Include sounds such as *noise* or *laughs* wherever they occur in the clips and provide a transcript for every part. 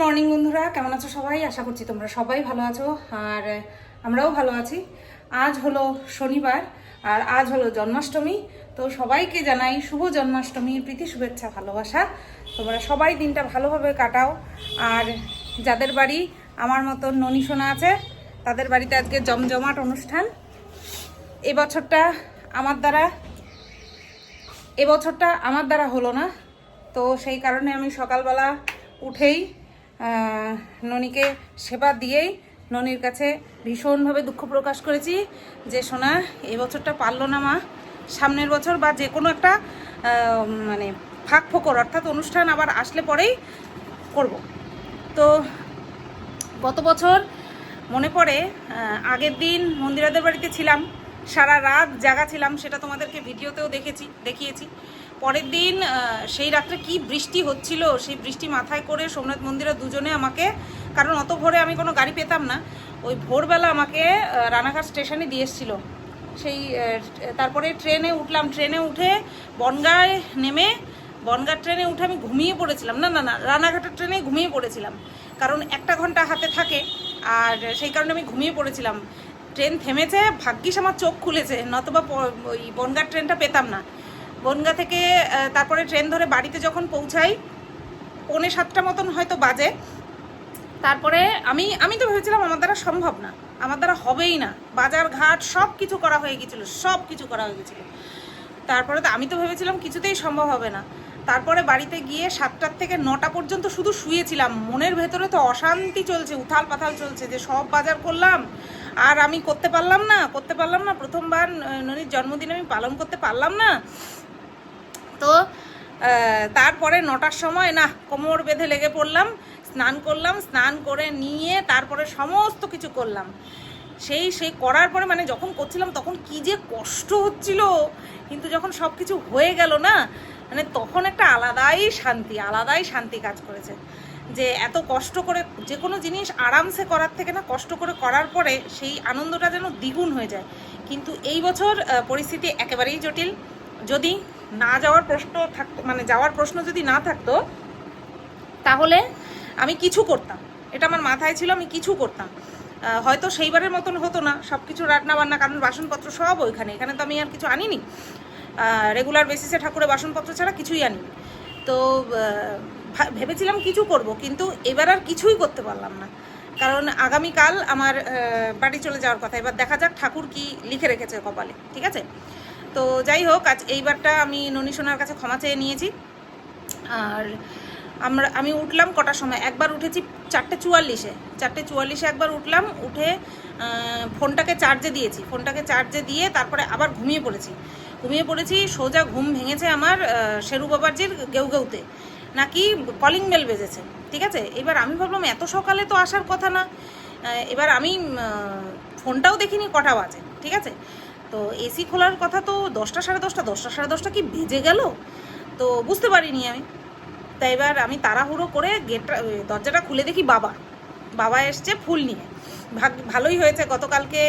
Morning বন্ধুরা, কেমন আছো সবাই? আশা করছি তোমরা সবাই ভালো আছো, আর আমরাও ভালো আছি। আজ হলো শনিবার, আর আজ হলো জন্মাষ্টমী, তো সবাইকে জানাই শুভ জন্মাষ্টমীর প্রীতি, শুভেচ্ছা, ভালোবাসা। তোমরা সবাই দিনটা ভালোভাবে কাটাও, আর যাদের বাড়ি আমার মতন ননী সোনা আছে, তাদের বাড়িতে আজকে জমজমাট অনুষ্ঠান। এবছরটা আমার দ্বারা এবছরটা আমার দ্বারা হলো না, তো সেই কারণে আমি সকালবেলা উঠেই ননীকে সেবা দিয়েই ননীর কাছে ভীষণভাবে দুঃখ প্রকাশ করেছি যে, সোনা এবছরটা পারল না মা। সামনের বছর বা যে কোনো একটা মানে ফাঁক ফোকর, অর্থাৎ অনুষ্ঠান আবার আসলে পরেই করব। তো গত বছর মনে পড়ে আগের দিন মন্দিরাদের বাড়িতে ছিলাম। সারা রাত জাগা ছিলাম, সেটা তোমাদেরকে ভিডিওতেও দেখেছি, দেখিয়েছি। পরের দিন সেই রাত্রে কি বৃষ্টি হচ্ছিল, সেই বৃষ্টি মাথায় করে সোমনাথ মন্দিরে দুজনে আমাকে, কারণ অত ভোরে আমি কোনো গাড়ি পেতাম না, ওই ভোরবেলা আমাকে রানাঘাট স্টেশনে দিয়ে এসেছিল। সেই তারপরে ট্রেনে উঠলাম, ট্রেনে উঠে বনগাঁয় নেমে বনগাঁ ট্রেনে উঠে আমি ঘুমিয়ে পড়েছিলাম। না না না, রানাঘাটের ট্রেনে ঘুমিয়ে পড়েছিলাম, কারণ একটা ঘণ্টা হাতে থাকে, আর সেই কারণে আমি ঘুমিয়ে পড়েছিলাম। ট্রেন থেমেছে, ভাগ্যিস আমার চোখ খুলেছে, নতবা ওই বনগাঁ ট্রেনটা পেতাম না। বনগাঁ থেকে তারপরে ট্রেন ধরে বাড়িতে যখন পৌঁছাই, পৌনে সাতটা মতন হয়তো বাজে। তারপরে আমি আমি তো ভেবেছিলাম আমার দ্বারা সম্ভব না, আমার দ্বারা হবেই না। বাজার ঘাট সব কিছু করা হয়ে গেছিল সব কিছু করা হয়ে গেছিল। তারপরে তো আমি তো ভেবেছিলাম কিছুতেই সম্ভব হবে না। তারপরে বাড়িতে গিয়ে সাতটার থেকে নটা পর্যন্ত শুধু শুয়েছিলাম। মনের ভেতরে তো অশান্তি চলছে উথাল পাথাল চলছে যে সব বাজার করলাম আর আমি করতে পারলাম না, করতে পারলাম না। প্রথমবার ননির জন্মদিন আমি পালন করতে পারলাম না। তো তারপরে নটার সময়, না, কোমর বেঁধে লেগে পড়লাম, স্নান করলাম, স্নান করে নিয়ে তারপরে সমস্ত কিছু করলাম। সেই সেই করার পরে মানে যখন করছিলাম, তখন কি যে কষ্ট হচ্ছিল। কিন্তু যখন সব কিছু হয়ে গেল না মানে তখন একটা আলাদাই শান্তি আলাদাই শান্তি কাজ করেছে। যে এত কষ্ট করে যে কোনো জিনিস আরামসে করার থেকে না কষ্ট করে করার পরে সেই আনন্দটা যেন দ্বিগুণ হয়ে যায়। কিন্তু এই বছর পরিস্থিতি একেবারেই জটিল। যদি না যাওয়ার প্রশ্ন থাকতো মানে যাওয়ার প্রশ্ন যদি না থাকতো, তাহলে আমি কিছু করতাম। এটা আমার মাথায় ছিল, আমি কিছু করতাম। হয়তো সেইবারের মতন হতো না। সব কিছু রান্না বান্না কারণ বাসনপত্র সব ওইখানে। এখানে তো আমি আর কিছু আনিনি। রেগুলার বেসিসে ঠাকুরের বাসনপত্র ছাড়া কিছুই আনিনি। তো ভেবেছিলাম কিছু করব, কিন্তু এবার আর কিছুই করতে পারলাম না। কারণ আগামীকাল আমার বাড়ি চলে যাওয়ার কথা। এবার দেখা যাক ঠাকুর কি লিখে রেখেছে কপালে, ঠিক আছে? তো যাই হোক, আজ এইবারটা আমি ননী সোনার কাছে ক্ষমা চেয়ে নিয়েছি। আর আমরা, আমি উঠলাম কটার সময়? একবার উঠেছি চারটে চুয়াল্লিশে। চারটে চুয়াল্লিশে একবার উঠলাম, উঠে ফোনটাকে চার্জে দিয়েছি। ফোনটাকে চার্জে দিয়ে তারপরে আবার ঘুমিয়ে পড়েছি। ঘুমিয়ে পড়েছি, সোজা ঘুম ভেঙেছে আমার শেরু বাবাজির গেউ গেউতে। নাকি কলিং বেল বেজেছে, ঠিক আছে? এবার আমি ভাবলাম এত সকালে তো আসার কথা না। এবার আমি ফোনটাও দেখিনি, কটা বাজে, ঠিক আছে? তো এসি খোলার কথা তো দশটা সাড়ে দশটা দশটা সাড়ে দশটা কি বেজে গেল? তো বুঝতে পারিনি আমি। তাই এবার আমি তাড়াহুড়ো করে গেটটা দরজাটা খুলে দেখি বাবা। বাবা এসছে ফুল নিয়ে। ভাগ, ভালোই হয়েছে, গতকালকে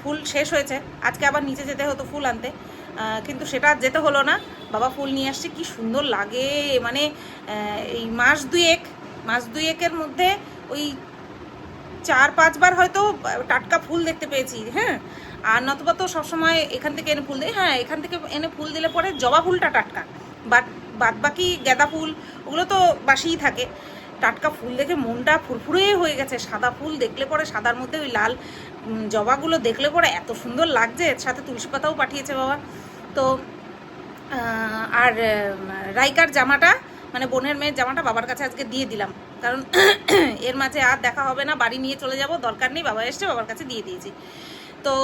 ফুল শেষ হয়েছে। আজকে আবার নিচে যেতে হতো ফুল আনতে। কিন্তু সেটা যেতে হলো না। বাবা ফুল নিয়ে আসছে, কি সুন্দর লাগে। মানে এই মাস দুয়েক, মাস দুয়েকের মধ্যে ওই চার, পাঁচবার হয়তো টাটকা ফুল দেখতে পেয়েছি হ্যাঁ? আর নতুবা তো সবসময় এখান থেকে এনে ফুল দেয়। হ্যাঁ এখান থেকে এনে ফুল দিলে পরে জবা ফুলটা টাটকা। বাট বাদ বাকি গাঁদা ফুল, ওগুলো তো বাসিই থাকে। টাটকা ফুল দেখে মনটা ফুরফুরে হয়ে গেছে। সাদা ফুল দেখলে পরে সাদার মধ্যে ওই লাল জবাগুলো দেখলে পরে এত সুন্দর লাগছে। সাথে তুলসী পাতাও পাঠিয়েছে বাবা। তো আর রাইকার জামাটা মানে বোনের মেয়ের জামাটা বাবার কাছে আজকে দিয়ে দিলাম। কারণ *clears throat* এর মাঝে আর দেখা হবে না, বাড়ি নিয়ে চলে যাব, দরকার নেই, বাবা এসছে, বাবার কাছে দিয়ে দিয়েছি। তো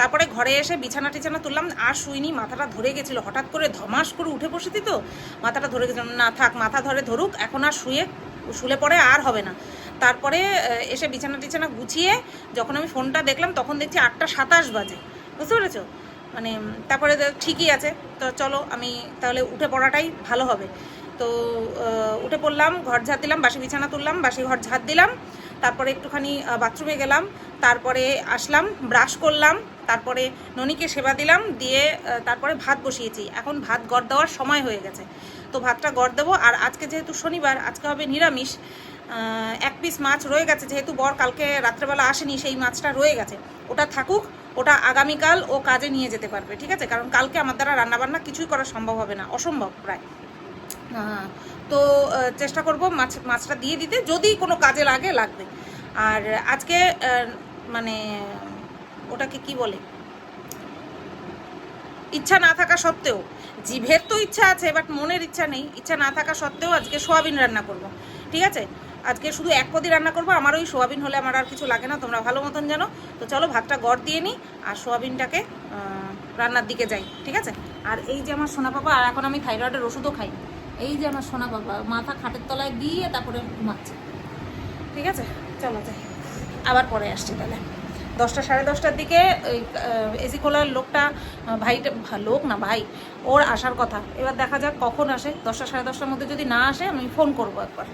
তারপরে ঘরে এসে বিছানা টিছানা তুললাম, আর শুইনি, মাথাটা ধরে গেছিল, হঠাৎ করে ধমাস করে উঠে বসেছি তো, মাথাটা ধরে গেছিলাম না থাক, মাথা ধরে ধরুক, এখন আর শুয়ে, শুলে পরে আর হবে না। তারপরে এসে বিছানা টিছানা গুছিয়ে, যখন আমি ফোনটা দেখলাম, তখন দেখছি আটটা সাতাশ বাজে, বুঝতে পেরেছ? মানে তারপরে ঠিকই আছে। তো চলো, আমি তাহলে উঠে পড়াটাই ভালো হবে। তো উঠে পড়লাম, ঘর ঝাড় দিলাম, বাসি বিছানা তুললাম, বাসি ঘর ঝাড় দিলাম, তারপরে একটুখানি বাথরুমে গেলাম, তারপরে আসলাম ব্রাশ করলাম, তারপরে ননিকে সেবা দিলাম, দিয়ে তারপরে ভাত বসিয়েছি। এখন ভাত গড় দেওয়ার সময় হয়ে গেছে। তো ভাতটা গড় দেবো, আর আজকে যেহেতু শনিবার, আজকে হবে নিরামিষ এক পিস মাছ রয়ে গেছে, যেহেতু বর কালকে রাত্রেবেলা আসেনি, সেই মাছটা রয়ে গেছে। ওটা থাকুক ওটা আগামীকাল ও কাজে নিয়ে যেতে পারবে, ঠিক আছে? কারণ কালকে আমার দ্বারা রান্নাবান্না কিছুই করা সম্ভব হবে না, অসম্ভব প্রায়। তো চেষ্টা করব মাছ, মাছটা দিয়ে দিতে, যদি কোনো কাজে লাগে, লাগবে। আর আজকে মানে ওটাকে কি বলে? ইচ্ছা না থাকা সত্ত্বেও, জিভের তো ইচ্ছা আছে, বাট মনের ইচ্ছা নেই, ইচ্ছা না থাকা সত্ত্বেও আজকে সোয়াবিন রান্না করব, ঠিক আছে? আজকে শুধু এক পদি রান্না করব, আমার ওই সোয়াবিন হলে আমার আর কিছু লাগে না, তোমরা ভালো মতন জানো। তো চলো, ভাতটা গড় দিয়ে নিই আর সোয়াবিনটাকে রান্নার দিকে যাই, ঠিক আছে? আর এই যে আমার সোনা বাবা আর এখন আমি থাইরয়েডের ওষুধও খাই। এই যে আমার সোনা বাবা মাথা খাটের তলায় দিয়ে তারপরে ঘুমাচ্ছে। ঠিক আছে? চলো যাই। আবার পরে আসছি তাহলে। দশটা সাড়ে দশটার দিকে, ওই এসি খোলার লোকটা ভাইটা লোক না, ভাই, ওর আসার কথা। এবার দেখা যাক কখন আসে। দশটা সাড়ে দশটার মধ্যে যদি না আসে, আমি ফোন করব একবার।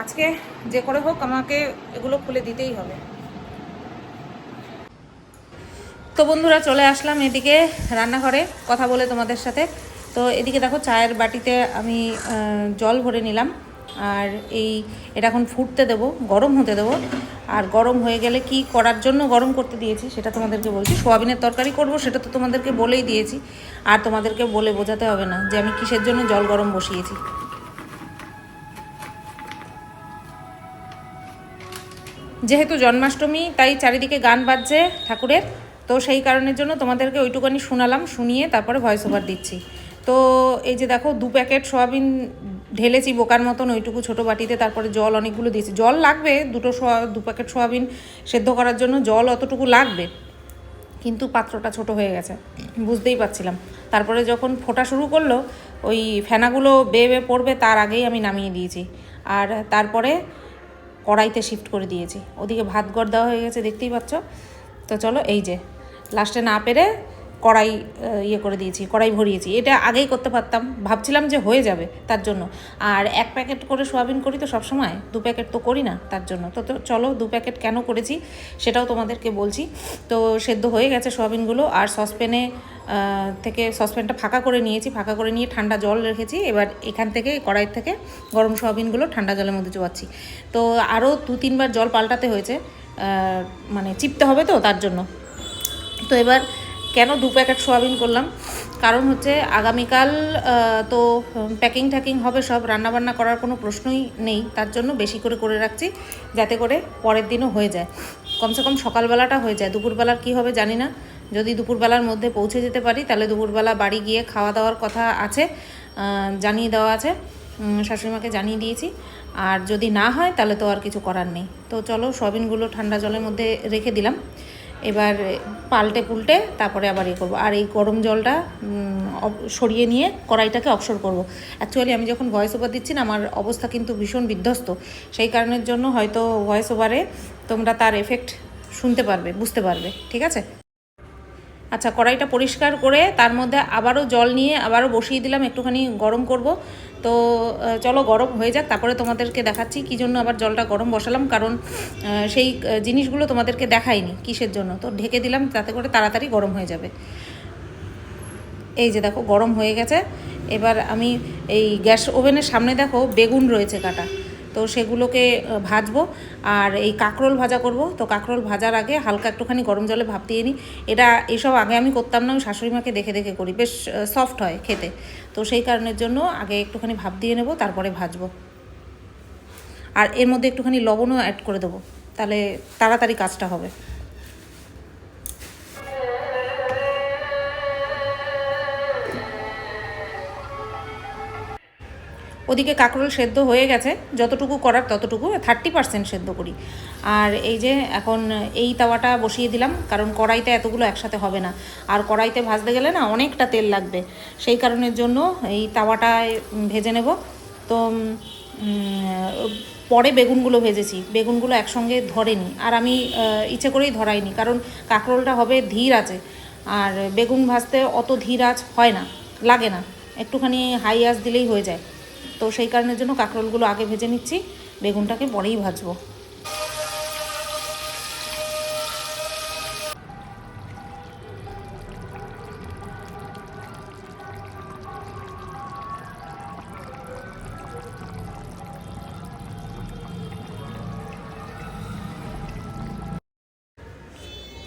আজকে যে করে হোক আমাকে এগুলো খুলে দিতেই হবে। তো বন্ধুরা চলে আসলাম এদিকে রান্নাঘরে, কথা বলে তোমাদের সাথে। তো এদিকে দেখো চায়ের বাটিতে আমি জল ভরে নিলাম। আর এই, এটা এখন ফুটতে দেবো, গরম হতে দেবো। আর গরম হয়ে গেলে কি করার জন্য গরম করতে দিয়েছি সেটা তোমাদেরকে বলছি। সোয়াবিনের তরকারি করব সেটা তো তোমাদেরকে বলেই দিয়েছি। আর তোমাদেরকে বলে বোঝাতে হবে না যে আমি কিসের জন্য জল গরম বসিয়েছি। যেহেতু জন্মাষ্টমী, তাই চারিদিকে গান বাজছে ঠাকুরের। তো সেই কারণের জন্য তোমাদেরকে ওইটুকানি শোনালাম, শুনিয়ে তারপরে ভয়েস ওভার দিচ্ছি। তো এই যে দেখো, দু প্যাকেট সোয়াবিন ঢেলেছি বোকার মতন, ওইটুকু ছোটো বাটিতে, তারপরে জল অনেকগুলো দিয়েছি। জল লাগবে, দুটো সোয়া, দু প্যাকেট সোয়াবিন সেদ্ধ করার জন্য জল অতটুকু লাগবে, কিন্তু পাত্রটা ছোট হয়ে গেছে, বুঝতেই পারছিলাম। তারপরে যখন ফোটা শুরু করল, ওই ফেনাগুলো বেয়ে বেয়ে পড়বে, তার আগেই আমি নামিয়ে দিয়েছি। আর তারপরে কড়াইতে শিফট করে দিয়েছি। ওদিকে ভাত গড় দেওয়া হয়ে গেছে, দেখতেই পাচ্ছ? তো চলো, এই যে লাস্টে না পেরে কড়াই ইয়ে করে দিয়েছি, কড়াই ভরিয়েছি। এটা আগেই করতে পারতাম, ভাবছিলাম যে হয়ে যাবে তার জন্য। আর এক প্যাকেট করে সোয়াবিন করি তো সবসময়, দু প্যাকেট তো করি না তার জন্য। তো তো চলো দু প্যাকেট কেন করেছি সেটাও তোমাদেরকে বলছি। তো সেদ্ধ হয়ে গেছে সোয়াবিনগুলো আর সসপ্যানে থেকে সসপ্যানটা ফাঁকা করে নিয়েছি, ফাঁকা করে নিয়ে ঠান্ডা জল রেখেছি। এবার এখান থেকে কড়াই থেকে গরম সোয়াবিনগুলো ঠান্ডা জলের মধ্যে চোয়াচ্ছি তো আরও দু তিনবার জল পাল্টাতে হয়েছে মানে চিপতে হবে তো তার জন্য। তো এবার কেন দু প্যাকেট সোয়াবিন করলাম? কারণ হচ্ছে আগামীকাল তো প্যাকিং ট্যাকিং হবে সব, রান্নাবান্না করার কোনো প্রশ্নই নেই, তার জন্য বেশি করে করে রাখছি, যাতে করে পরের দিনও হয়ে যায়। কমসে কম সকালবেলাটা হয়ে যায়। দুপুরবেলার কি হবে জানি না। যদি দুপুরবেলার মধ্যে পৌঁছে যেতে পারি, তাহলে দুপুরবেলা বাড়ি গিয়ে খাওয়া দাওয়ার কথা আছে জানিয়ে দেওয়া আছে শাশুড়িমাকে জানিয়ে দিয়েছি। আর যদি না হয়, তাহলে তো আর কিছু করার নেই। তো চলো, সয়াবিনগুলো ঠান্ডা জলের মধ্যে রেখে দিলাম। এবার পাল্টে পুল্টে তারপরে আবার ইয়ে করব। আর এই গরম জলটা সরিয়ে নিয়ে কড়াইটাকে অবসর করব। অ্যাকচুয়ালি আমি যখন ভয়েস ওভার দিচ্ছি না, আমার অবস্থা কিন্তু ভীষণ বিধ্বস্ত। সেই কারণের জন্য হয়তো ভয়েস ওভারে তোমরা তার এফেক্ট শুনতে পারবে, বুঝতে পারবে। ঠিক আছে? আচ্ছা কড়াইটা পরিষ্কার করে তার মধ্যে আবারও জল নিয়ে আবারও বসিয়ে দিলাম, একটুখানি গরম করব। তো চলো গরম হয়ে যাক, তারপরে তোমাদেরকে দেখাচ্ছি কী জন্য আবার জলটা গরম বসালাম, কারণ সেই জিনিসগুলো তোমাদেরকে দেখাইনি কিসের জন্য। তো ঢেকে দিলাম, তাতে করে তাড়াতাড়ি গরম হয়ে যাবে। এই যে দেখো, গরম হয়ে গেছে। এবার আমি এই গ্যাস ওভেনের সামনে দেখো, বেগুন রয়েছে কাটা। তো সেগুলোকে ভাজবো। আর এই কাঁকরোল ভাজা করব। তো কাঁকরোল ভাজার আগে হালকা একটুখানি গরম জলে ভাপ দিয়ে নিই। এটা এসব আগে আমি করতাম না আমি শাশুড়ি মাকে দেখে দেখে করি। বেশ সফট হয় খেতে। তো সেই কারণের জন্য আগে একটুখানি ভাপ দিয়ে নেব, তারপরে ভাজবো। আর এর মধ্যে একটুখানি লবণও অ্যাড করে দেবো। তাহলে তাড়াতাড়ি কাজটা হবে। ওদিকে কাঁকরোল সেদ্ধ হয়ে গেছে, যতটুকু করার ততটুকু থার্টি পার্সেন্ট সেদ্ধ করি। আর এই যে এখন এই তাওয়াটা বসিয়ে দিলাম, কারণ কড়াইতে এতগুলো একসাথে হবে না। আর কড়াইতে ভাজতে গেলে না অনেকটা তেল লাগবে। সেই কারণের জন্য এই তাওয়াটায় ভেজে নেব। তো পরে বেগুনগুলো ভেজেছি। বেগুনগুলো একসঙ্গে ধরেনি। আর আমি ইচ্ছে করেই ধরাইনি, কারণ কাঁকরোলটা হবে ধীর আছে। আর বেগুন ভাজতে অত ধীর আঁচ হয় না, লাগে না। একটুখানি হাই আঁচ দিলেই হয়ে যায়। তো সেই কারণের জন্য কাঁকরোলগুলো আগে ভেজে নিচ্ছি। বেগুনটাকে পরেই ভাজবো।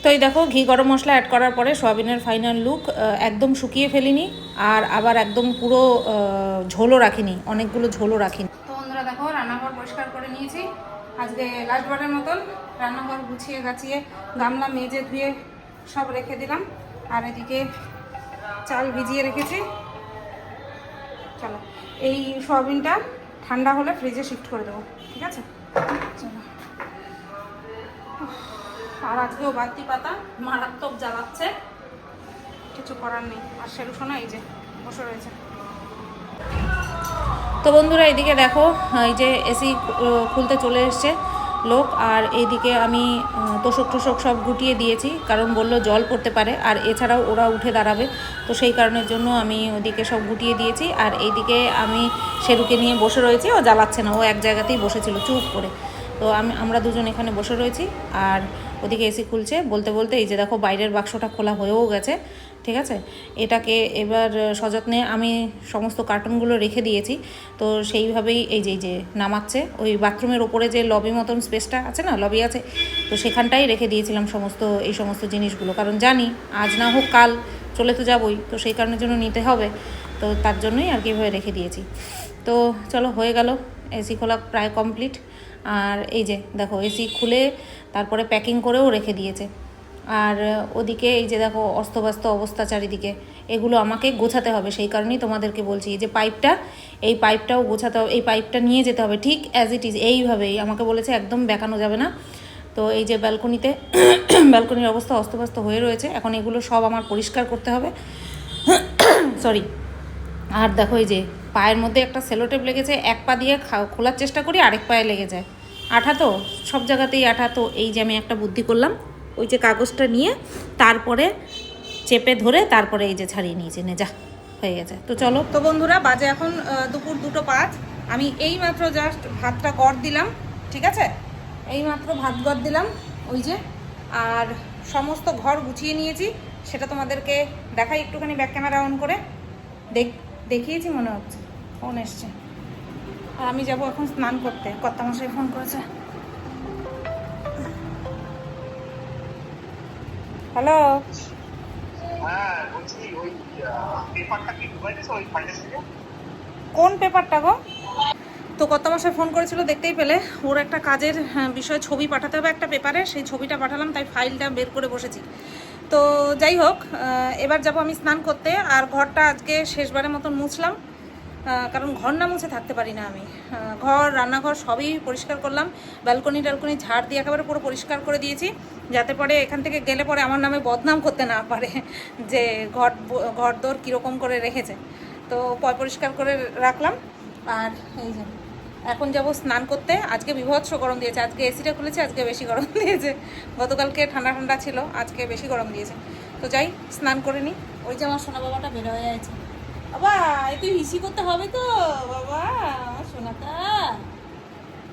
তো এই দেখো, ঘি গরম মশলা অ্যাড করার পরে সোয়াবিনের ফাইনাল লুক একদম শুকিয়ে ফেলিনি। আর আবার একদম পুরো ঝোলও রাখিনি, অনেকগুলো ঝোলও রাখিনি। তো বন্ধুরা দেখো, রান্নাঘর পরিষ্কার করে নিয়েছি। আজকে লাস্টবারের মতন রান্নাঘর গুছিয়ে গাছিয়ে গামলা মেজে ধুয়ে সব রেখে দিলাম। আর এদিকে চাল ভিজিয়ে রেখেছি। চলো, এই সয়াবিনটা ঠান্ডা হলে ফ্রিজে শিফট করে দেবো, ঠিক আছে? চলো। আর আজকেও বাড়তি পাতা মারাত্মক জ্বালাচ্ছে। কিছু করার নেই। আর এই যে বসে রয়েছে। তো বন্ধুরা, এদিকে দেখো, এই যে এসি খুলতে চলে এসছে লোক, আর এইদিকে আমি তোষক টোষক সব গুটিয়ে দিয়েছি, কারণ বলল জল পড়তে পারে, আর এছাড়াও ওরা উঠে দাঁড়াবে। তো সেই কারণের জন্য আমি ওদিকে সব গুটিয়ে দিয়েছি, আর এইদিকে আমি শেরুকে নিয়ে বসে রয়েছি, ও জ্বালাচ্ছে না, ও এক জায়গাতেই বসেছিল চুপ করে। তো আমি, আমরা দুজন এখানে বসে রয়েছি, আর ওদিকে এসি খুলছে, বলতে বলতে এই যে দেখো বাইরের বাক্সটা খোলা হয়েও গেছে ঠিক আছে? এটাকে এবার সযত্নে আমি সমস্ত কার্টুনগুলো রেখে দিয়েছি। তো সেইভাবেই এই যে যে নামাচ্ছে, ওই বাথরুমের ওপরে যে লবি মতন স্পেসটা আছে না, লবি আছে, তো সেখানটাই রেখে দিয়েছিলাম সমস্ত, এই সমস্ত জিনিসগুলো। কারণ জানি, আজ না হোক কাল চলে তো যাবই, তো সেই কারণের জন্য নিতে হবে। তো তার জন্যই আর কি এভাবে রেখে দিয়েছি। তো চলো, হয়ে গেল। এসি খোলা প্রায় কমপ্লিট। আর এই যে, দেখো, এসি খুলে তারপরে প্যাকিং করেও রেখে দিয়েছে। আর ওদিকে এই যে দেখো অস্তব্যস্ত অবস্থা চারিদিকে, এগুলো আমাকে গোছাতে হবে। সেই কারণেই তোমাদেরকে বলছি, এই যে পাইপটা, এই পাইপটাও গোছাতে হবে, এই পাইপটা নিয়ে যেতে হবে, ঠিক অ্যাজ ইট ইজ এইভাবেই। আমাকে বলেছে একদম বেঁকানো যাবে না। তো এই যে ব্যালকনিতে, *coughs* ব্যালকনির অবস্থা অস্তব্যস্ত হয়ে রয়েছে। এখন এগুলো সব আমার পরিষ্কার করতে হবে। *coughs* সরি আর দেখো এই যে পায়ের মধ্যে একটা সেলোটেপ লেগেছে, এক পা দিয়ে খোলার চেষ্টা করি, আরেক পায়ে লেগে যায়। আঠা তো, সব জায়গাতেই আঠা। তো এই যে আমি একটা বুদ্ধি করলাম ওই যে কাগজটা নিয়ে তারপরে চেপে ধরে তারপরে এই যে ছাড়িয়ে নিয়েছি, নে যা, হয়ে গেছে। তো চলো। তো বন্ধুরা, বাজে এখন দুপুর দুটো পাঁচ। আমি এই মাত্র জাস্ট ভাতটা কর দিলাম, ঠিক আছে? এই মাত্র ভাত গড় দিলাম, ওই যে। আর সমস্ত ঘর গুছিয়ে নিয়েছি, সেটা তোমাদেরকে দেখাই একটুখানি ব্যাক ক্যামেরা অন করে। দেখ, দেখিয়েছি মনে হচ্ছে ফোন এসছে। আর আমি যাব এখন স্নান করতে, কর্তামশাই ফোন করেছে। থেকে? কোন পেপারটা গো? তো কত মাসে ফোন করেছিল দেখতেই পেলে। ওর একটা কাজের হ্যাঁ, বিষয়ে ছবি পাঠাতে হবে একটা পেপারে সেই ছবিটা পাঠালাম তাই ফাইলটা বের করে বসেছি। তো যাই হোক এবার যাব আমি স্নান করতে। আর ঘরটা আজকে শেষবারের মতন মুছলাম। কারণ ঘর না মুছে থাকতে পারি না আমি। ঘর, রান্নাঘর সবই পরিষ্কার করলাম। ব্যালকনি ট্যালকনি ঝাড় দিয়ে একেবারে পুরো পরিষ্কার করে দিয়েছি। যাতে পরে এখান থেকে গেলে পরে আমার নামে বদনাম করতে না পারে *laughs* যে ঘর ঘর দোর কীরকম করে রেখেছে। তো পয় পরিষ্কার করে রাখলাম। আর এই যে, এখন যাব স্নান করতে। আজকে বিভৎস গরম দিয়েছে। আজকে এসিটা খুলেছে, আজকে বেশি গরম *laughs* দিয়েছে। গতকালকে ঠান্ডা ঠান্ডা ছিল, আজকে বেশি গরম দিয়েছে। তো যাই, স্নান করে নিই ওই যে আমার সোনা বাবাটা বের হয়ে আছে। বাবা একটু হিসি করতে হবে তো, বাবা সোনাটা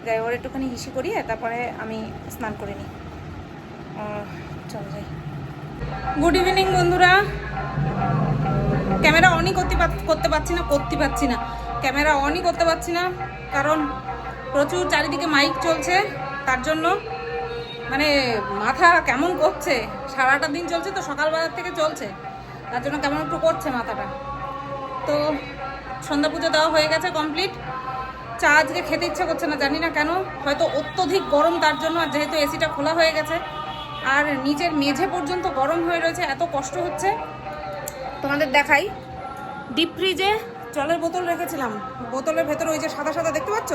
যাই ওর একটুখানি হিসি করিয়ে তারপরে আমি স্নান করে নিই। চলো যাই। গুড ইভিনিং বন্ধুরা। ক্যামেরা অনই করতে করতে পারছি না, করতে পারছি না। ক্যামেরা অনই করতে পারছি না, কারণ প্রচুর চারিদিকে মাইক চলছে, তার জন্য মানে মাথা কেমন করছে? সারাটা দিন চলছে তো, সকালবেলার থেকে চলছে। তার জন্য কেমন একটু করছে মাথাটা। তো সন্ধ্যা পুজো দেওয়া হয়ে গেছে কমপ্লিট চা আজকে খেতে ইচ্ছে করছে না, জানি না কেন। হয়তো অত্যধিক গরম তার জন্য, আর যেহেতু এসিটা খোলা হয়ে গেছে। আর নিচের মেঝে পর্যন্ত গরম হয়ে রয়েছে, এত কষ্ট হচ্ছে। তোমাদের দেখাই। ডিপ ফ্রিজে জলের বোতল রেখেছিলাম। বোতলের ভেতরে ওই যে সাদা সাদা দেখতে পাচ্ছ?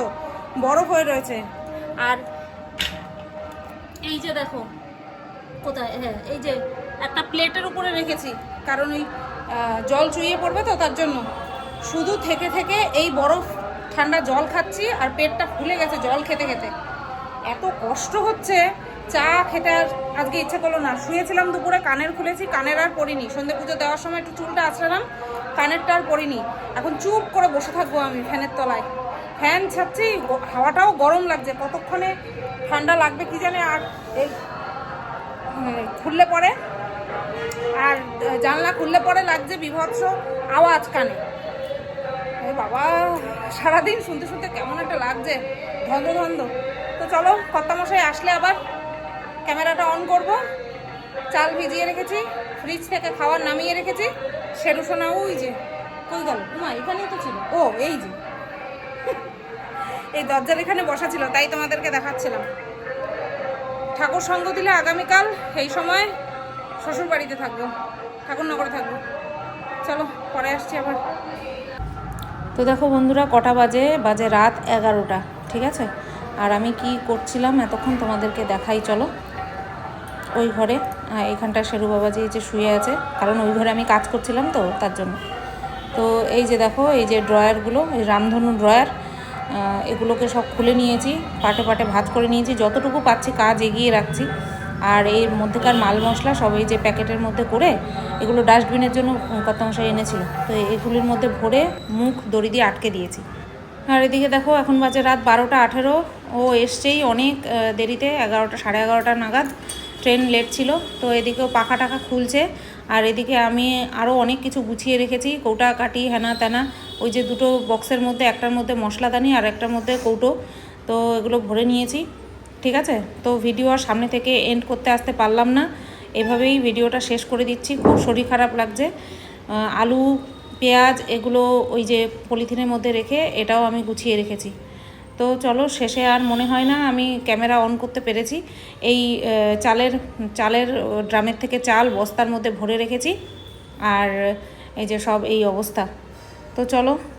বরফ হয়ে রয়েছে। আর এই যে দেখো, কোথায়? হ্যাঁ এই যে একটা প্লেটের উপরে রেখেছি। কারণ ওই জল চুইয়ে পড়বে তো তার জন্য। শুধু থেকে থেকে এই বরফ ঠান্ডা জল খাচ্ছি আর পেটটা ফুলে গেছে জল খেতে খেতে। এত কষ্ট হচ্ছে, চা খেতে আর আজকে ইচ্ছে করল না। শুয়েছিলাম দুপুরে, কানের খুলেছি, কানের আর পড়িনি। সন্ধে পুজো দেওয়ার সময় একটু চুলটা আছড়ালাম, কানেরটা আর পড়িনি। এখন চুপ করে বসে থাকব আমি ফ্যানের তলায়। ফ্যান ছাড়ছি হাওয়াটাও গরম লাগছে। কতক্ষণে ঠান্ডা লাগবে কি জানে আর এই খুললে পরে আর জানলা খুললে পরে লাগছে বিভৎস আওয়াজ কানে। বাবা, সারাদিন শুনতে শুনতে কেমন একটা লাগছে। ধন্দ ধন্দ তো চলো, কর্তামশাই আসলে আবার ক্যামেরাটা অন করব। চাল ভিজিয়ে রেখেছি ফ্রিজ থেকে খাবার নামিয়ে রেখেছি। সেরু সোনা ওই যে, কই গেল? মা এখানেই তো ছিল। ও, এই যে। এই দরজার এখানে বসা ছিল, তাই তোমাদেরকে দেখাচ্ছিলাম। ঠাকুর সঙ্গ দিলে আগামীকাল, এই সময় শ্বশুর বাড়িতে থাকব, ঠাকুরনগরে থাকব। চলো, পরে আসছি আবার। তো দেখো বন্ধুরা, কটা বাজে? বাজে রাত এগারোটা, ঠিক আছে? আর আমি কি করছিলাম এতক্ষণ তোমাদেরকে দেখাই, চলো। ওই ঘরে এখানটা শেরু বাবাজি যে শুয়ে আছে, কারণ ওই ঘরে আমি কাজ করছিলাম তো, তার জন্য। তো এই যে দেখো, এই যে ড্রয়ারগুলো, এই রামধনু ড্রয়ার এগুলোকে সব খুলে নিয়েছি, পাটে পাটে ভাঁজ করে নিয়েছি, যতটুকু পাচ্ছি কাজ এগিয়ে রাখছি। আর এর মধ্যেকার মাল মশলা সব এই যে প্যাকেটের মধ্যে করে এগুলো ডাস্টবিনের জন্য কত মশাই এনেছিল। তো এগুলির মধ্যে ভরে মুখ দড়ি দিয়ে আটকে দিয়েছি। আর এদিকে দেখো, এখন বাজে রাত বারোটা আঠেরো। ও এসছেই অনেক দেরিতে, এগারোটা, সাড়ে এগারোটা নাগাদ। ট্রেন লেট ছিল, তো এদিকেও পাখা টাখা খুলছে। আর এদিকে আমি আরও অনেক কিছু গুছিয়ে রেখেছি, কৌটা কাটি হেনা, তেনা। ওই যে দুটো বক্সের মধ্যে, একটার মধ্যে মশলাদানি আর একটার মধ্যে কৌটো। তো এগুলো ভরে নিয়েছি। ঠিক আছে? তো ভিডিও আর সামনে থেকে এন্ড করতে আসতে পারলাম না। এভাবেই ভিডিওটা শেষ করে দিচ্ছি। খুব শরীর খারাপ লাগছে। আলু, পেঁয়াজ এগুলো ওই যে পলিথিনের মধ্যে রেখে এটাও আমি গুছিয়ে রেখেছি। তো চলো, শেষে আর মনে হয় না আমি ক্যামেরা অন করতে পেরেছি। এই চালের চালের ড্রামের থেকে চাল বস্তার মধ্যে ভরে রেখেছি। আর এই যে সব এই অবস্থা। তো চলো